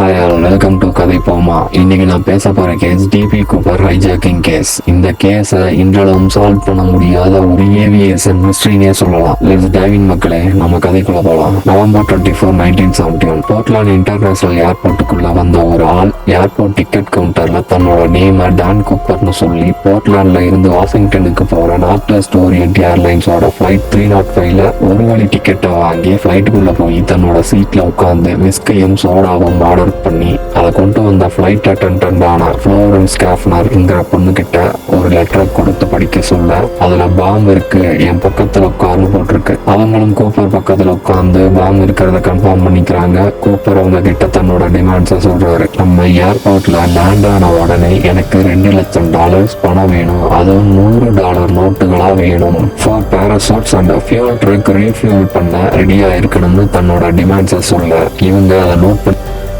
Hi all welcome to கதை போமா. இன்னைக்கு நான் பேச போற case DB Cooper hijacking case இந்த கேஸை இன்றளவும் சால்வ் பண்ண முடியாத ஒரு ஏவியேஷன் மிஸ்ட்ரினே சொல்லலாம். லெட்ஸ் டைவின் மக்களே நம்ம கதைக்குள்ள போகலாம் November twenty four nineteen seventy one Portland international ஏர்போர்ட்டுக்குள்ள வந்த ஒரு ஆள் ஏர்போர்ட் டிக்கெட் கவுண்டர்ல தன்னோட நேமை டான் கூப்பர்னு சொல்லி போர்ட்லாண்ட்ல இருந்து வாஷிங்டனுக்கு போற நார்த் வெஸ்ட் ஓரியன்ட் ஏர்லைன்ஸோட ஃபிளைட் த்ரீ நாட் ஃபைவ்ல ஒரு வழி டிக்கெட்டை வாங்கி ஃபிளைட்டுக்குள்ள போய் தன்னோட சீட்ல உட்காந்து விஸ்கையும் சோடாவும் ஆர்டர் பண்ணி அதை கொண்டு வந்த ஃப்ளைட் அட்டன்டன்ட் ஆன ஃப்ளோரன்ஸ் கேஃப்னர்ங்கிற பொண்ணு கிட்ட ஒரு லெட்டரை கொடுத்து படிக்க சொல்ல அதுல பாம் இருக்கு என் பக்கத்துல உட்கார்ந்து போட்டிருக்கு. அவங்களும் கூப்பர் பக்கத்துல உட்கார்ந்து பாம் இருக்கிறத கன்ஃபார்ம் பண்ணிக்கிறாங்க. கூப்பர் அவங்க கிட்ட தன்னோட டிமாண்ட்ஸை சொல்றாரு. நம்ம ஏர்போர்ட்ல லேண்ட் ஆன உடனே எனக்கு ரெண்டு லட்சம் டாலர்ஸ் பணம் வேணும். அதுவும் நூறு டாலர் நோட்டுகளா வேணும். For parachutes and fuel truck refuel பண்ண ரெடியா இருக்கணும்னு தன்னோட டிமாண்ட்ஸை சொல்ல. இவங்க அதை நோட் பண்ணி